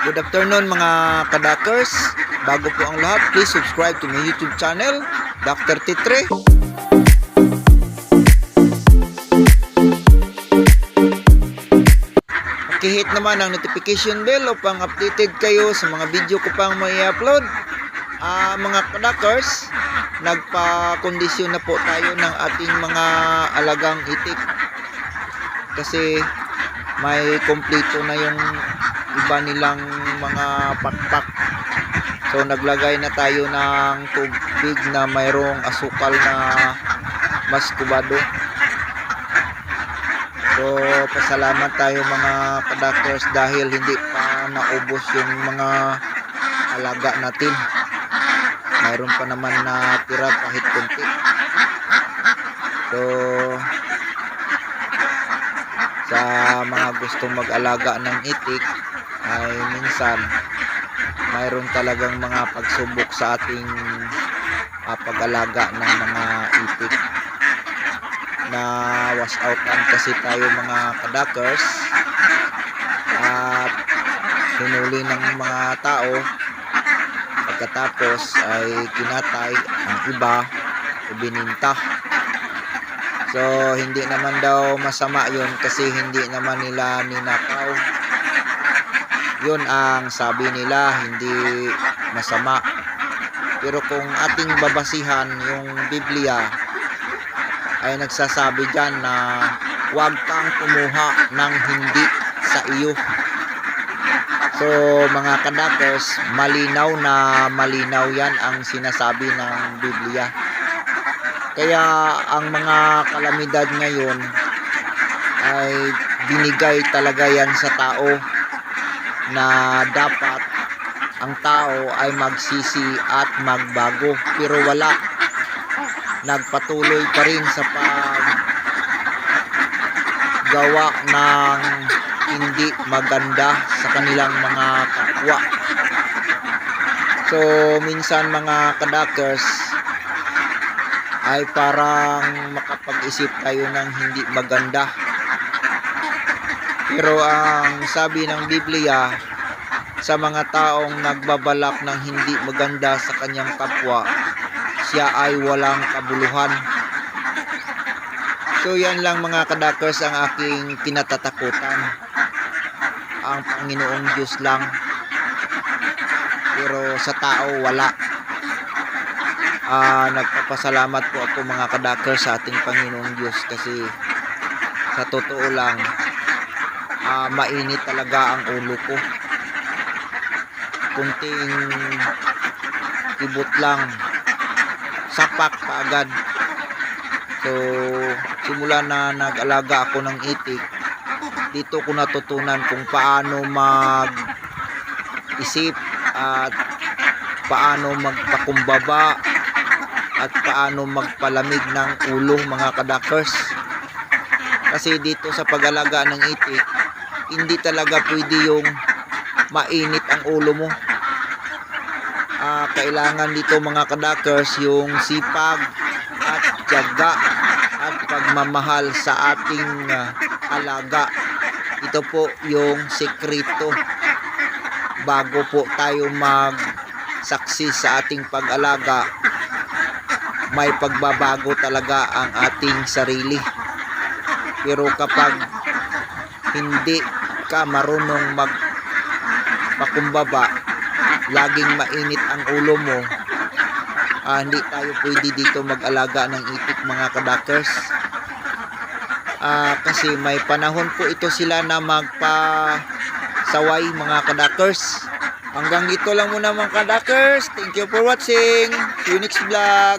Good afternoon mga kadakers. Bago po ang lahat, please subscribe to my YouTube channel, Dr. Titre. Pakihit naman ang notification bell upang updated kayo sa mga video ko pang may upload. Ah, mga kadakers, nagpa-kondisyon na po tayo ng ating mga alagang itik. Kasi may kompleto na yung iba nilang mga pakpak. So naglagay na tayo ng tubig na mayroong asukal na mas kubado. So pasalamat tayo mga kadakers dahil hindi pa naubos yung mga alaga natin. Mayroon pa naman na tira kahit kunti. So sa mga gustong mag-alaga ng itik ay minsan mayroon talagang mga pagsubok sa ating ah, pag-alaga ng mga itik na wash outan kasi tayo mga kadakers. At hinuli ng mga tao. Pagkatapos ay kinatay ang iba o bininta. So, hindi naman daw masama yun kasi hindi naman nila ninakaw. Yun ang sabi nila, hindi masama. Pero kung ating babasihan yung Biblia, ay nagsasabi dyan na huwag kang kumuha ng hindi sa iyo. So, mga kadakers, malinaw na malinaw yan ang sinasabi ng Biblia. Kaya ang mga kalamidad ngayon ay binigay talaga yan sa tao na dapat ang tao ay magsisi at magbago. Pero wala. Nagpatuloy pa rin sa pag gawa ng hindi maganda sa kanilang mga kapwa. So minsan mga kadakers ay parang makapag-isip tayo ng hindi maganda. Pero ang sabi ng Biblia sa mga taong nagbabalak ng hindi maganda sa kanyang kapwa, siya ay walang kabuluhan. So yan lang mga kadakers ang aking kinatatakutan. Ang Panginoong Diyos lang. Pero sa tao wala ah nagpapasalamat po ako mga kadakers sa ating Panginoong Diyos kasi sa totoo lang ah mainit talaga ang ulo ko. Kunting tibot lang. Sapak pa agad. So simula na nag-alaga ako ng itik dito ko natutunan kung paano mag isip at paano magpakumbaba at paano magpalamig ng ulo mga kadakers. Kasi dito sa pag-alaga ng itik hindi talaga pwede yung mainit ang ulo mo. Ah, kailangan dito mga kadakers yung sipag at tiyaga at pagmamahal sa ating ah, alaga. Ito po yung sekreto bago po tayo mag success sa ating pag-alaga may pagbabago talaga ang ating sarili. Pero kapag hindi ka marunong mag pakumbaba, laging mainit ang ulo mo, ah, hindi tayo pwede dito mag-alaga ng itik mga kadakers. Ah, kasi may panahon po ito sila na magpa saway mga kadakers. Hanggang dito lang muna mga kadakers. Thank you for watching. See you next vlog.